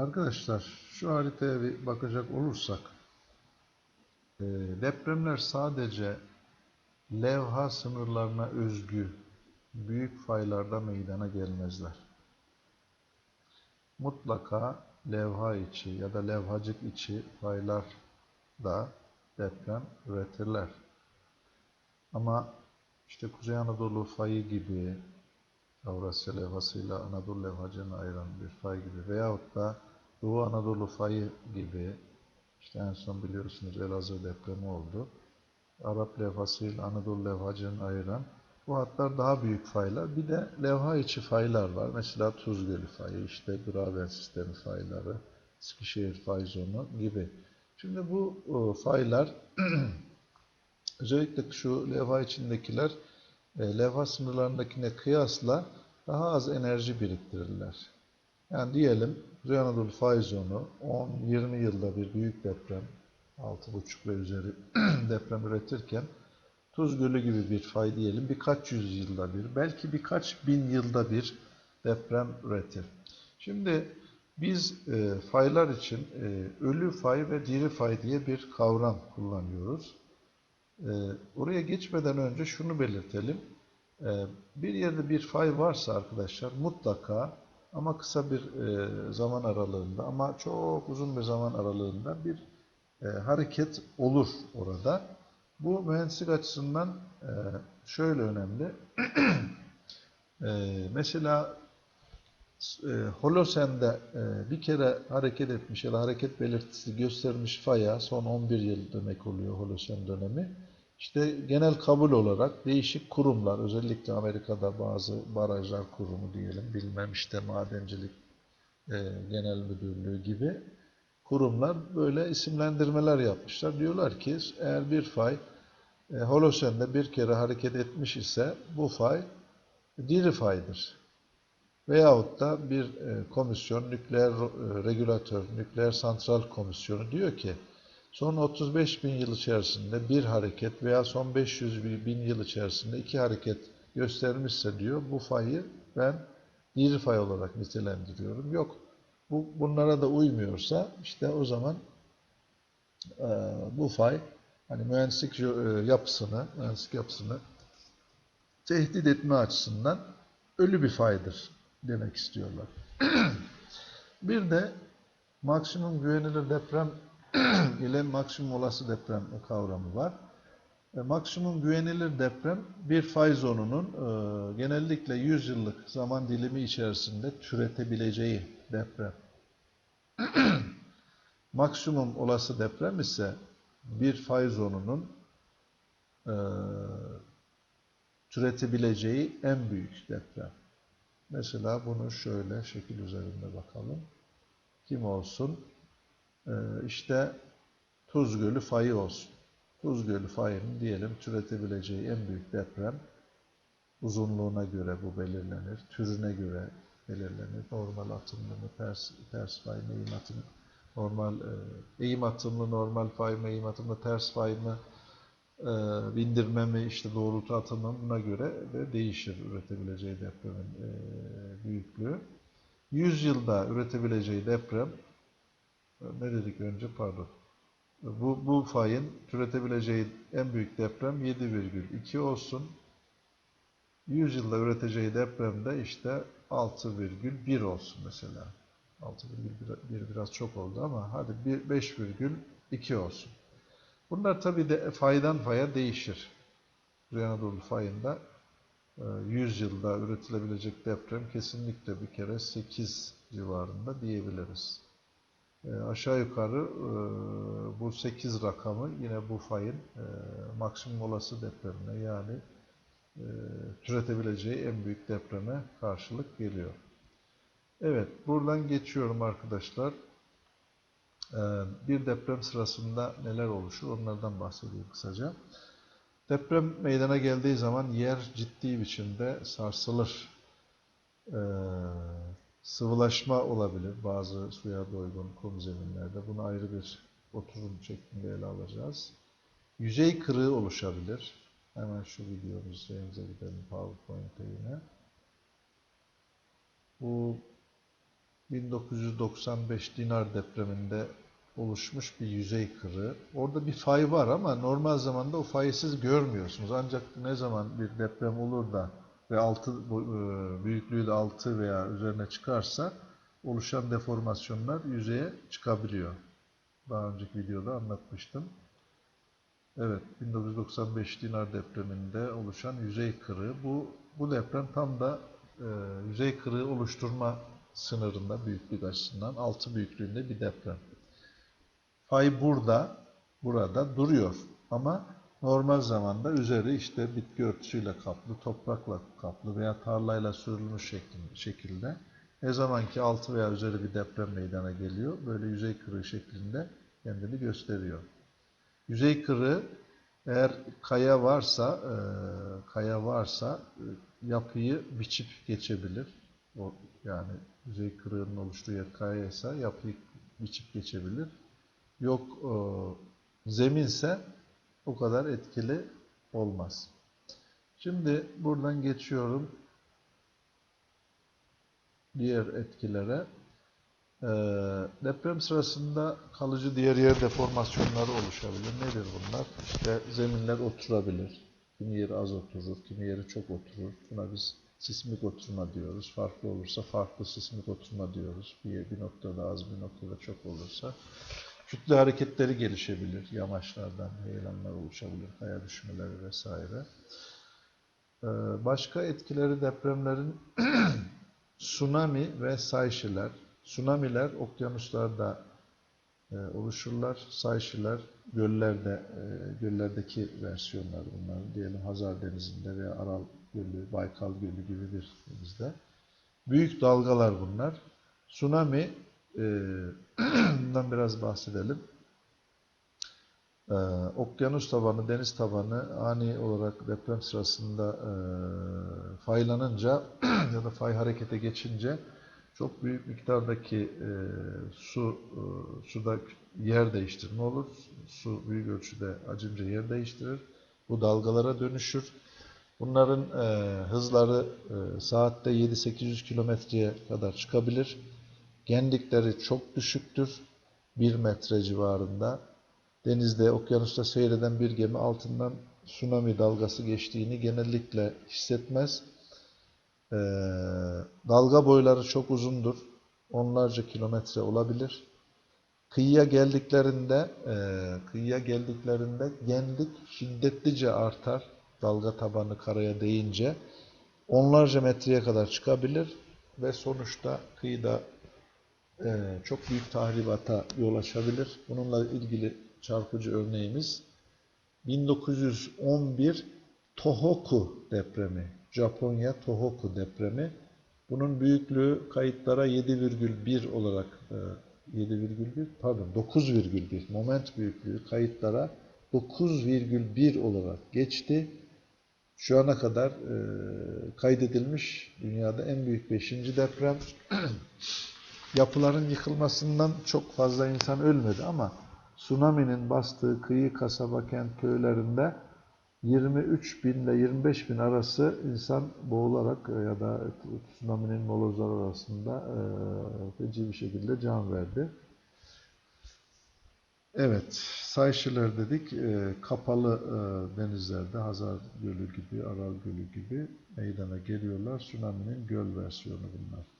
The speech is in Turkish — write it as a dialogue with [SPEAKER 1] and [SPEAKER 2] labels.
[SPEAKER 1] Arkadaşlar şu haritaya bir bakacak olursak e, depremler sadece levha sınırlarına özgü büyük faylarda meydana gelmezler. Mutlaka levha içi ya da levhacık içi faylar da deprem üretirler. Ama işte Kuzey Anadolu fayı gibi Avrasya levhasıyla Anadolu levhacını ayıran bir fay gibi veyahut da Doğu Anadolu fayı gibi işte en son biliyorsunuz Elazığ depremi oldu. Arap levhasıyla Anadolu levhacını ayıran bu hatlar daha büyük faylar. Bir de levha içi faylar var. Mesela Tuz Gölü fayı, işte Graben sistemi fayları, Eskişehir fay zonu gibi. Şimdi bu o, faylar özellikle şu levha içindekiler e, levha sınırlarındakine kıyasla daha az enerji biriktirirler. Yani diyelim Kuzey Anadolu fay zonu 10-20 yılda bir büyük deprem, 6,5 ve üzeri deprem üretirken Tuz Gölü gibi bir fay diyelim birkaç yüz yılda bir, belki birkaç bin yılda bir deprem üretir. Şimdi biz e, faylar için e, ölü fay ve diri fay diye bir kavram kullanıyoruz. E, oraya geçmeden önce şunu belirtelim. E, bir yerde bir fay varsa arkadaşlar mutlaka ama kısa bir e, zaman aralığında ama çok uzun bir zaman aralığında bir e, hareket olur orada. Bu mühendislik açısından e, şöyle önemli. mesela Holosen'de bir kere hareket etmiş ya da hareket belirtisi göstermiş faya son 11 yıl demek oluyor Holosen dönemi. İşte genel kabul olarak değişik kurumlar, özellikle Amerika'da bazı barajlar kurumu diyelim, bilmem işte madencilik e, genel müdürlüğü gibi kurumlar böyle isimlendirmeler yapmışlar. Diyorlar ki eğer bir fay e, Holosen'de bir kere hareket etmiş ise bu fay diri faydır. Veyahut da bir e, komisyon, nükleer e, regülatör, nükleer santral komisyonu diyor ki son 35 bin yıl içerisinde bir hareket veya son 500 bin yıl içerisinde iki hareket göstermişse diyor bu fayı ben diri fay olarak nitelendiriyorum. Yok bu bunlara da uymuyorsa işte o zaman e, bu fay hani mühendislik e, yapısını, mühendislik yapısını tehdit etme açısından ölü bir faydır demek istiyorlar. bir de maksimum güvenilir deprem ile maksimum olası deprem kavramı var. E, maksimum güvenilir deprem bir fay zonunun e, genellikle 100 yıllık zaman dilimi içerisinde türetebileceği deprem. maksimum olası deprem ise bir fay zonunun e, türetebileceği en büyük deprem. Mesela bunu şöyle şekil üzerinde bakalım. Kim olsun? Ee, işte Tuz Gölü fayı olsun. Tuz Gölü fayının diyelim türetebileceği en büyük deprem uzunluğuna göre bu belirlenir. Türüne göre belirlenir. Normal atımlı mı, ters, ters fay mı, eğim atımlı, normal e, eğim atımlı, normal fay mı, eğim atımlı, ters fay mı, e, bindirme mi, işte doğrultu atımı buna göre de değişir üretebileceği depremin e, büyüklüğü. 100 yılda üretebileceği deprem ne dedik önce pardon. Bu, bu fayın türetebileceği en büyük deprem 7,2 olsun. 100 yılda üreteceği depremde işte 6,1 olsun mesela. 6,1 biraz çok oldu ama hadi 5,2 olsun. Bunlar tabii de faydan faya değişir. Kuzey Anadolu fayında 100 yılda üretilebilecek deprem kesinlikle bir kere 8 civarında diyebiliriz. E, aşağı yukarı e, bu 8 rakamı yine bu fayın e, maksimum olası depremine yani e, türetebileceği en büyük depreme karşılık geliyor. Evet, buradan geçiyorum arkadaşlar. E, bir deprem sırasında neler oluşur onlardan bahsedeyim kısaca. Deprem meydana geldiği zaman yer ciddi biçimde sarsılır. Ee, sıvılaşma olabilir bazı suya doygun kum zeminlerde. Bunu ayrı bir oturum şeklinde ele alacağız. Yüzey kırığı oluşabilir. Hemen şu videomuz şeyimize gidelim PowerPoint'e yine. Bu 1995 Dinar depreminde oluşmuş bir yüzey kırığı. Orada bir fay var ama normal zamanda o fayı siz görmüyorsunuz. Ancak ne zaman bir deprem olur da ve altı bu- e, büyüklüğü de 6 veya üzerine çıkarsa oluşan deformasyonlar yüzeye çıkabiliyor. Daha önceki videoda anlatmıştım. Evet, 1995 Dinar depreminde oluşan yüzey kırığı. Bu bu deprem tam da e, yüzey kırığı oluşturma sınırında büyüklük açısından 6 büyüklüğünde bir deprem. Fay burada, burada duruyor ama normal zamanda üzeri işte bitki örtüsüyle kaplı, toprakla kaplı veya tarlayla sürülmüş şekilde ne zaman ki altı veya üzeri bir deprem meydana geliyor, böyle yüzey kırığı şeklinde kendini gösteriyor. Yüzey kırığı eğer kaya varsa, e, kaya varsa e, yapıyı biçip geçebilir. O yani yüzey kırığının oluştuğu yer kayaysa yapıyı biçip geçebilir. Yok e, zeminse o kadar etkili olmaz. Şimdi buradan geçiyorum diğer etkilere. Ee, deprem sırasında kalıcı diğer yer deformasyonları oluşabilir. Nedir bunlar? İşte zeminler oturabilir. Kimi yeri az oturur, kimi yeri çok oturur. Buna biz sismik oturma diyoruz. Farklı olursa farklı sismik oturma diyoruz. Bir, bir noktada az, bir noktada çok olursa. Kütle hareketleri gelişebilir. Yamaçlardan heyelanlar oluşabilir, kaya düşmeleri vesaire. Ee, başka etkileri depremlerin tsunami ve sayşiler. Tsunamiler okyanuslarda e, oluşurlar. Sayşiler göllerde, e, göllerdeki versiyonlar bunlar. Diyelim Hazar Denizi'nde veya Aral Gölü, Baykal Gölü gibi bir denizde. Büyük dalgalar bunlar. Tsunami, e, bundan biraz bahsedelim. Ee, okyanus tabanı, deniz tabanı ani olarak deprem sırasında e, faylanınca ya da fay harekete geçince çok büyük miktardaki e, su e, suda yer değiştirme olur. Su büyük ölçüde acımca yer değiştirir. Bu dalgalara dönüşür. Bunların e, hızları e, saatte 7-800 kilometreye kadar çıkabilir. Genlikleri çok düşüktür. 1 metre civarında. Denizde, okyanusta seyreden bir gemi altından tsunami dalgası geçtiğini genellikle hissetmez. Ee, dalga boyları çok uzundur. Onlarca kilometre olabilir. Kıyıya geldiklerinde, e, kıyıya geldiklerinde genlik şiddetlice artar. Dalga tabanı karaya değince onlarca metreye kadar çıkabilir ve sonuçta kıyıda çok büyük tahribata yol açabilir. Bununla ilgili çarpıcı örneğimiz 1911 Tohoku depremi. Japonya Tohoku depremi. Bunun büyüklüğü kayıtlara 7,1 olarak e, 7,1 pardon 9,1 moment büyüklüğü kayıtlara 9,1 olarak geçti. Şu ana kadar e, kaydedilmiş dünyada en büyük 5. deprem. Yapıların yıkılmasından çok fazla insan ölmedi ama tsunami'nin bastığı kıyı, kasaba, kent köylerinde 23 bin ile 25 bin arası insan boğularak e, ya da tsunami'nin molozları arasında e, feci bir şekilde can verdi. Evet, sayşiler dedik. E, kapalı denizlerde Hazar Gölü gibi, Aral Gölü gibi meydana geliyorlar. Tsunami'nin göl versiyonu bunlar.